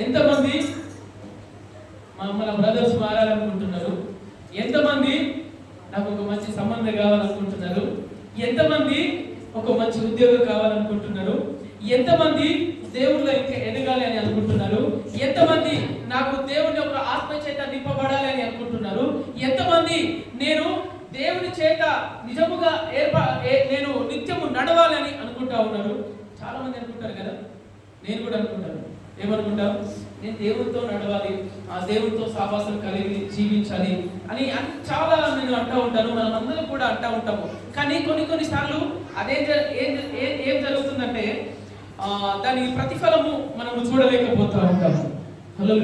ఎంతమంది మా- మన బ్రదర్స్ మారాలనుకుంటున్నారు? ఎంతమంది నాకు ఒక మంచి సంబంధం కావాలనుకుంటున్నారు? ఎంతమంది ఒక మంచి ఉద్యోగం కావాలనుకుంటున్నారు? ఎంతమంది దేవుళ్ళ ఇంకా ఎదగాలి అని అనుకుంటున్నారు? ఎంతమంది నాకు దేవుని యొక్క ఆత్మ చేత నింపబడాలి అని అనుకుంటున్నారు? ఎంతమంది నేను దేవుని చేత నిజముగా ఏర్పా నేను నిత్యము నడవాలని అనుకుంటా ఉన్నారు? చాలా మంది అనుకుంటారు కదా? నేను కూడా అనుకుంటాను. ఏమనుకుంటాం నేను దేవుడితో నడవాలి ఆ దేవుడితో సావాసం కలిగి జీవించాలి అని చాలా నేను అంటూ ఉంటాను మనం అందరం కూడా అంటూ ఉంటాము. కానీ కొన్ని కొన్ని సార్లు అదే జ- ఏం జ- ఏ- ఏం జరుగుతుందంటే దానికి దాని ప్రతిఫలము మనము చూడలేకపోతూ ఉంటాము. హలో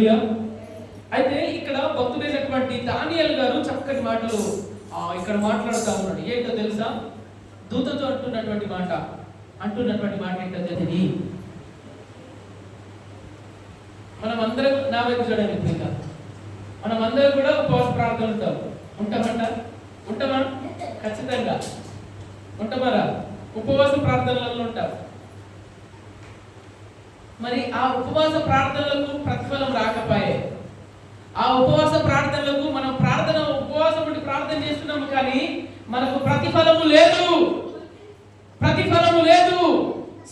అయితే ఇక్కడ భక్తుడైనటువంటి దానియల్ గారు చక్కటి మాటలు ఇక్కడ మాట్లాడుతూ ఉన్నాడు. ఏంటో తెలుసా? దూతతో అంటున్నటువంటి మాట. అంటున్నటువంటి మాట ఏంటో తెలియదు మనం అందరం నా వైపు చూడండి ఇంకా మనం అందరం కూడా ఉపవాస ప్రార్థన ఉంటాం. ఉంటామంట? ఉంటామా? ఖచ్చితంగా. ఉంటామరా? ఉపవాస ప్రార్థనలలో ఉంటాం. మరి ఆ ఉపవాస ప్రార్థనలకు ప్రతిఫలం రాకపోయే. ఆ ఉపవాస ప్రార్థనలకు మనం ప్రార్థన ఉపవాసం ఉండి ప్రార్థన చేస్తున్నాము కానీ మనకు ప్రతిఫలము లేదు. ప్రతిఫలము లేదు.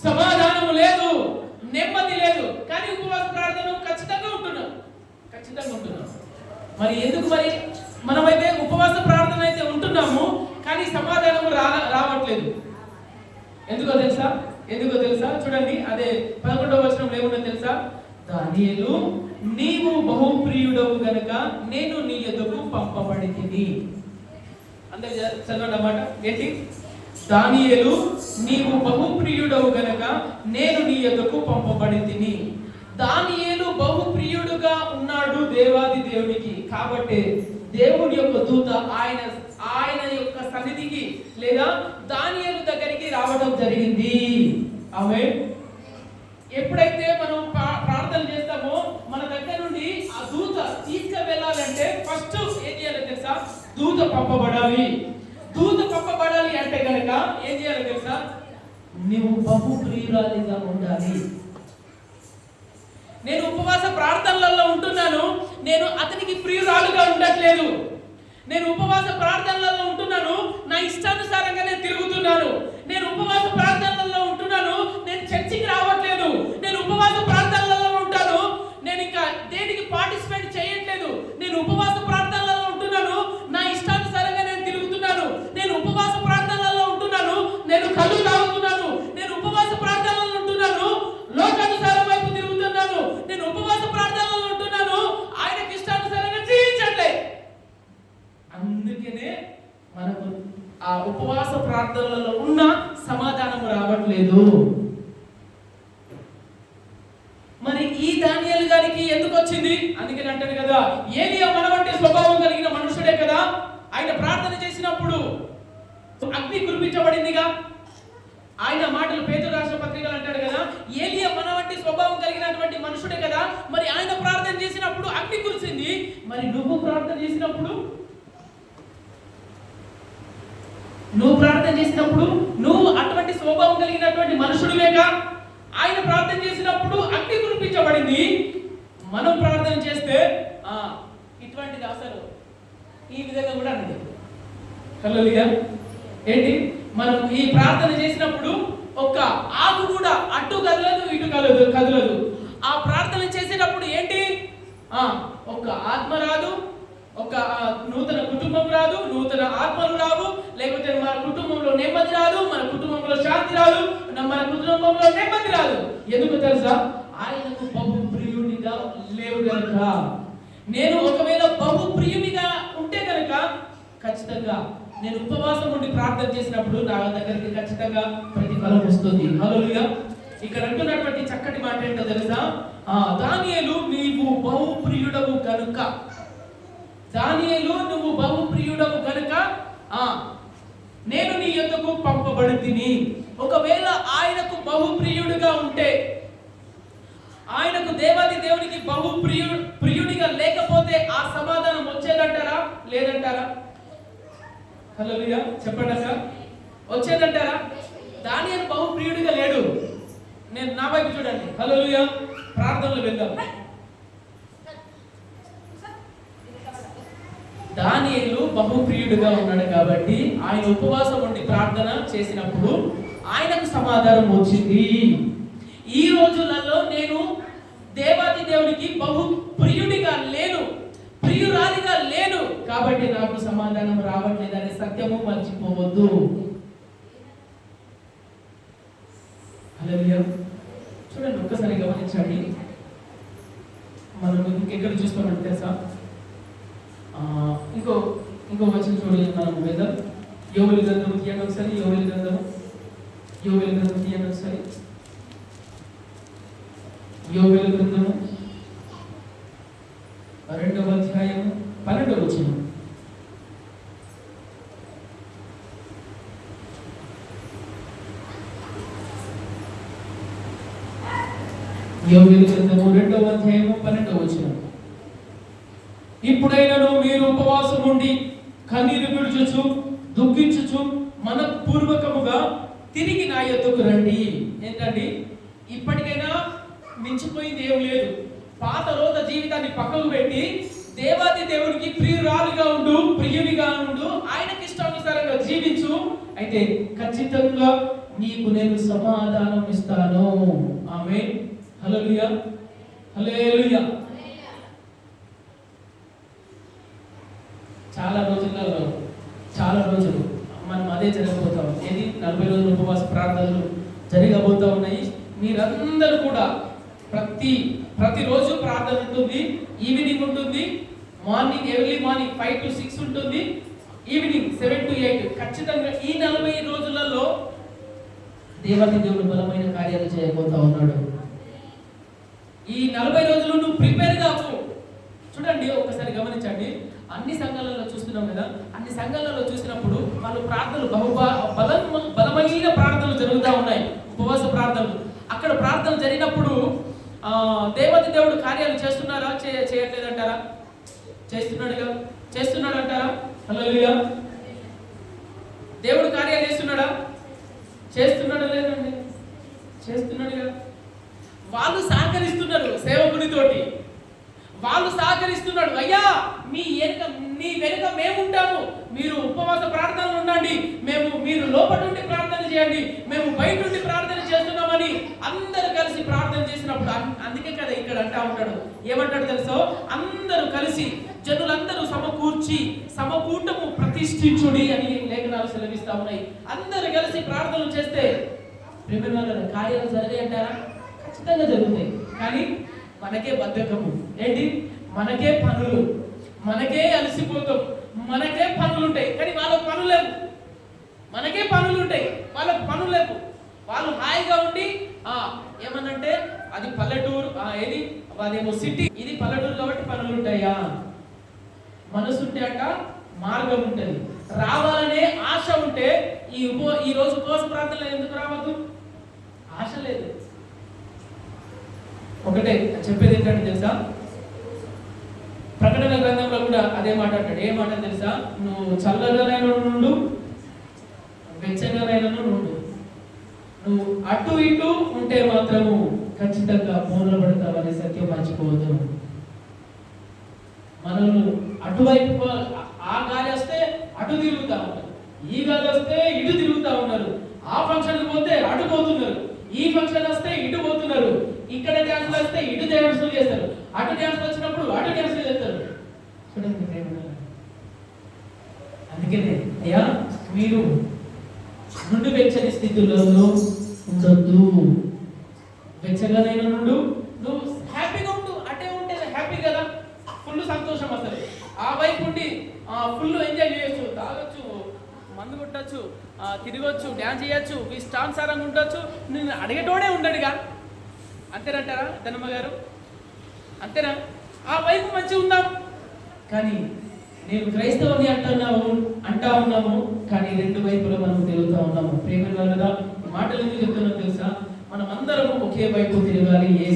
సమాధానము లేదు. నెమ్మది లేదు. కానీ ఉపవాస ప్రార్థన ఖచ్చితంగా ఉంటున్నాం ఖచ్చితంగా ఉంటున్నాం మరి ఎందుకు మరి? మనమైతే ఉపవాస ప్రార్థన అయితే ఉంటున్నాము కానీ సమాధానం రా రావట్లేదు. ఎందుకో తెలుసా? ఎందుకో తెలుసా? చూడండి అదే పదకొండవ వచనం ఏముందో తెలుసా? దానియలు నీవు బహుప్రియుడవు గనుక నేను నీ ఎదుకు పంపబడి అందరు చదవండి అన్నమాట. ఏంటి? దానియలు నీవు బహుప్రియుడవు గనక నేను నీ ఎదుకు పంపబడి తిని దానియేలు బహుప్రియుడుగా ఉన్నాడు దేవాది దేవునికి. కాబట్టి దేవుని యొక్క దూత ఆయన ఆయన యొక్క సన్నిధికి లేదా దానియేలు దగ్గరికి రావడం జరిగింది. ఆమె ఎప్పుడైతే మనం ప్రా- ప్రార్థన చేస్తామో మన దగ్గర నుండి ఆ దూత తీసుకువెళ్ళాలంటే ఫస్ట్ ఏం చేయాలో తెలుసా? దూత పంపబడాలి. దూత పంపబడాలి అంటే కనుక ఏం చేయాలో తెలుసా? నువ్వు బహు ప్రియురాలిగా ఉండాలి. నేను ఉపవాస ప్రార్థనలలో ఉంటున్నాను. నేను అతనికి ప్రియురాలుగా ఉండట్లేదు. నేను ఉపవాస ప్రార్థనలలో ఉంటున్నాను. నా ఇష్టానుసారంగా నేను తిరుగుతున్నాను. నేను ఉపవాస ప్రార్థన ఆ ఉపవాస ప్రార్థనలలో ఉన్న సమాధానం రావట్లేదు. మరి ఈ దానియాలు గారికి ఎందుకు వచ్చింది? అందుకని అంటారు కదా ఏలియా మన వంటి స్వభావం కలిగిన మనుషుడే కదా. ఆయన ప్రార్థన చేసినప్పుడు అగ్ని కురిపించబడిందిగా. ఆయన మాటలు పేదలు రాష్ట్ర పత్రికలు అంటాడు కదా ఏలియా మన వంటి స్వభావం కలిగినటువంటి మనుషుడే కదా. మరి ఆయన ప్రార్థన చేసినప్పుడు అగ్ని కురిసింది. మరి నువ్వు ప్రార్థన చేసినప్పుడు నువ్వు ప్రార్థన చేసినప్పుడు నువ్వు అటువంటి స్వభావం కలిగినటువంటి మనుషుడివేగా ఆయన ప్రార్థన చేసినప్పుడు అగ్ని కురిపించబడింది. మనం ప్రార్థన చేస్తే ఇటువంటిది అసలు ఈ విధంగా కూడా అన్నది. హలో ఏంటి? మనం ఈ ప్రార్థన చేసినప్పుడు ఒక్క ఆకు కూడా అటు కదలదు ఇటు కదలదు కదలదు. ఆ ప్రార్థన చేసేటప్పుడు ఏంటి? ఒక ఆత్మ రాదు ఒక నూతన కుటుంబం రాదు నూతన ఆత్మలు రావు లేకపోతే మన కుటుంబంలో నెమ్మది రాదు మన కుటుంబంలో శాంతి రాదు మన కుటుంబంలో నెమ్మది రాదు. ఎందుకు తెలుసా? ఆయనకు బహు ప్రియునిగా లేవు కనుక నేను ఒకవేళ బహు ప్రియునిగా ఉంటే కనుక ఖచ్చితంగా నేను ఉపవాసం ఉండి ప్రార్థన చేసినప్పుడు నా దగ్గరికి ఖచ్చితంగా ప్రతిఫలం వస్తుంది. హలోలుగా ఇక్కడ అంటున్నటువంటి చక్కటి మాట ఏంటో తెలుసా? దానియలు నీవు బహు ప్రియుడవు కనుక దానియేలు నువ్వు బహు ప్రియుడవు కనుక ఆ నేను నీ యొద్దకు తిని ఒకవేళ ఆయనకు బహుప్రియుడిగా ఉంటే ఆయనకు దేవాది దేవునికి బహుప్రియు ప్రియుడిగా లేకపోతే ఆ సమాధానం వచ్చేదంటారా? లేదంటారా? హలో చెప్పండి సార్ వచ్చేదంటారా? దాని బహు ప్రియుడిగా లేడు. నేను నా వైపు చూడండి. హలో ప్రార్థనలు వెళ్దాం దాని బహుప్రియుడుగా ఉన్నాడు కాబట్టి ఆయన ఉపవాసం ఉండి ప్రార్థన చేసినప్పుడు ఆయనకు సమాధానం వచ్చింది. ఈ రోజులలో నేను దేవాది దేవునికి బహు ప్రియుడిగా లేను ప్రియురాలిగా లేను కాబట్టి నాకు సమాధానం రావట్లేదు అనే సత్యము మర్చిపోవద్దు. చూడండి ఒక్కసారి గమనించండి. మనం ఇంకెక్కడ చూస్తామంటే తెలుసా? ఇంకో ఇంకో వచ్చిన చూడలేదు మనం వేదం. యోగులు గ్రంథం తీయండి ఒకసారి యోగులు గ్రంథం యోగులు గ్రంథం తీయండి ఒకసారి. యోగుల గ్రంథము రెండవ అధ్యాయము పన్నెండవ వచ్చిన యోగుల గ్రంథము రెండవ అధ్యాయము పన్నెండవ వచ్చిన ఇప్పుడైనను మీరు ఉపవాసం ఉండి కన్నీరు విడుచుచు దుఃఖించుచు మనపూర్వకముగా తిరిగి నా యొద్దకు రండి. ఏంటండి? ఇప్పటికైనా మించిపోయింది ఏం లేదు. పాత రోజ జీవితాన్ని పక్కకు పెట్టి దేవాది దేవునికి ప్రియురాలుగా ఉండు ప్రియునిగా ఉండు ఆయనకి ఇష్టానుసారంగా జీవించు. అయితే ఖచ్చితంగా నీకు నేను సమాధానం ఇస్తాను ఆమె హలో హల్లెలూయా. చాలా రోజులలో చాలా రోజులు మనం అదే జరగబోతాం ఏది? నలభై రోజుల ఉపవాస ప్రార్థనలు జరగబోతా ఉన్నాయి. మీరందరూ కూడా ప్రతి ప్రతిరోజు ప్రార్థన ఉంటుంది ఈవినింగ్ ఉంటుంది morning early morning five to six ఉంటుంది ఈవినింగ్ సెవెన్ టు ఎయిట్. ఖచ్చితంగా ఈ నలభై రోజులలో దేవతి దేవుడు బలమైన కార్యాలు చేయబోతా ఉన్నాడు. ఈ నలభై రోజులు నువ్వు ప్రిపేర్ కావు చూడండి ఒకసారి గమనించండి. అన్ని సంఘాలలో చూస్తున్నాం కదా అన్ని సంఘాలలో చూసినప్పుడు వాళ్ళు ప్రార్థనలు బహు బలం బలమైన ప్రార్థనలు జరుగుతూ ఉన్నాయి ఉపవాస ప్రార్థనలు. అక్కడ ప్రార్థన జరిగినప్పుడు దేవత దేవతి దేవుడు కార్యాలు చేస్తున్నారా చే చేయట్లేదంటారా? చేస్తున్నాడుగా? చేస్తున్నాడు అంటారా హల్లెలూయా. దేవుడు కార్యాలు చేస్తున్నాడా? చేస్తున్నాడా లేదండి? చేస్తున్నాడుగా. వాళ్ళు సహకరిస్తున్నారు సేవకునితోటి. వాళ్ళు సహకరిస్తున్నాడు. అయ్యా! వెనుక నీ వెనుక మేము ఉంటాము మీరు ఉపవాస ప్రార్థనలు ఉండండి. మేము మీరు లోపల నుండి ప్రార్థన చేయండి. మేము బయట నుండి ప్రార్థన చేస్తున్నామని అందరూ కలిసి ప్రార్థన చేసినప్పుడు అందుకే కదా ఇక్కడ అంటా ఉంటాడు. ఏమంటాడు తెలుసో? అందరూ కలిసి జనులందరూ సమకూర్చి సమకూటము ప్రతిష్ఠించుడి అని లేఖనాలు సెలవిస్తా ఉన్నాయి. అందరూ కలిసి ప్రార్థనలు చేస్తే విభిన్న కార్యాలు జరిగాయి అంటారా? ఖచ్చితంగా జరుగుతాయి. కానీ మనకే బద్ధకము. ఏంటి? మనకే పనులు. మనకే అలసిపోతాం. మనకే పనులు ఉంటాయి కానీ వాళ్ళ పనులు లేవు. మనకే పనులు ఉంటాయి వాళ్ళకి పనులు లేవు. వాళ్ళు హాయిగా ఉండి ఆ ఏమనంటే అది పల్లెటూరు ఆ, ఏది? అదేమో సిటీ. ఇది పల్లెటూరు కాబట్టి పనులు ఉంటాయా మనసు ఉంటే అట మార్గం ఉంటుంది రావాలనే ఆశ ఉంటే ఈ ఉపో ఈ రోజు ఉపవాస ప్రాంతంలో ఎందుకు రావద్దు? ఆశ లేదు. ఒకటే చెప్పేది ఏంటంటే తెలుసా? అదే మాట అంటాడు. ఏ మాట తెలుసా? నువ్వు చల్లగానైనా నుండు వెచ్చగానైనా నుండు నువ్వు అటు ఇటు ఉంటే మాత్రము ఖచ్చితంగా మూల పడతావని సత్యం మర్చిపోవద్దు. మనల్ని అటువైపు ఆ గాలి వస్తే అటు తిరుగుతా ఉన్నారు. ఈ గాలి వస్తే ఇటు తిరుగుతా ఉన్నారు. ఆ ఫంక్షన్ పోతే అటు పోతున్నారు. ఈ ఫంక్షన్ వస్తే ఇటు పోతున్నారు. ఇక్కడ డ్యాన్సులు వస్తే ఇటు డ్యాన్సులు చేస్తారు. అటు డ్యాన్సులు వచ్చినప్పుడు అటు డ్యాన్సులు చేస్తారు. చూడండి ప్రేమలారా. అందుకనే అయ్యా మీరు నుండి వెచ్చని స్థితిలో ఉండొద్దు. వెచ్చగానైనా నుండు నువ్వు హ్యాపీగా ఉండు. అటే ఉంటే హ్యాపీ కదా. ఫుల్ సంతోషం అసలు. ఆ వైపు ఉండి ఫుల్ ఎంజాయ్ చేయొచ్చు తాగొచ్చు మందు కొట్టచ్చు తిరగొచ్చు డ్యాన్స్ చేయొచ్చు మీ ఇష్టానుసారంగా ఉండొచ్చు. నేను అడిగేటోడే ఉండడుగా. అంతేనంటారా ధనమ్మ గారు? అంతేనా? ఆ వైపు మంచిగా ఉందాం. కానీ నేను క్రైస్తవుని అంటున్నాము అంటా ఉన్నాము కానీ రెండు వైపులో మనం తిరుగుతూ ఉన్నాము. ప్రేమ వల్ల మాటలు ఎందుకు చెప్తున్నా తెలుసా? మనం అందరం ఒకే వైపు తిరగాలి ఏ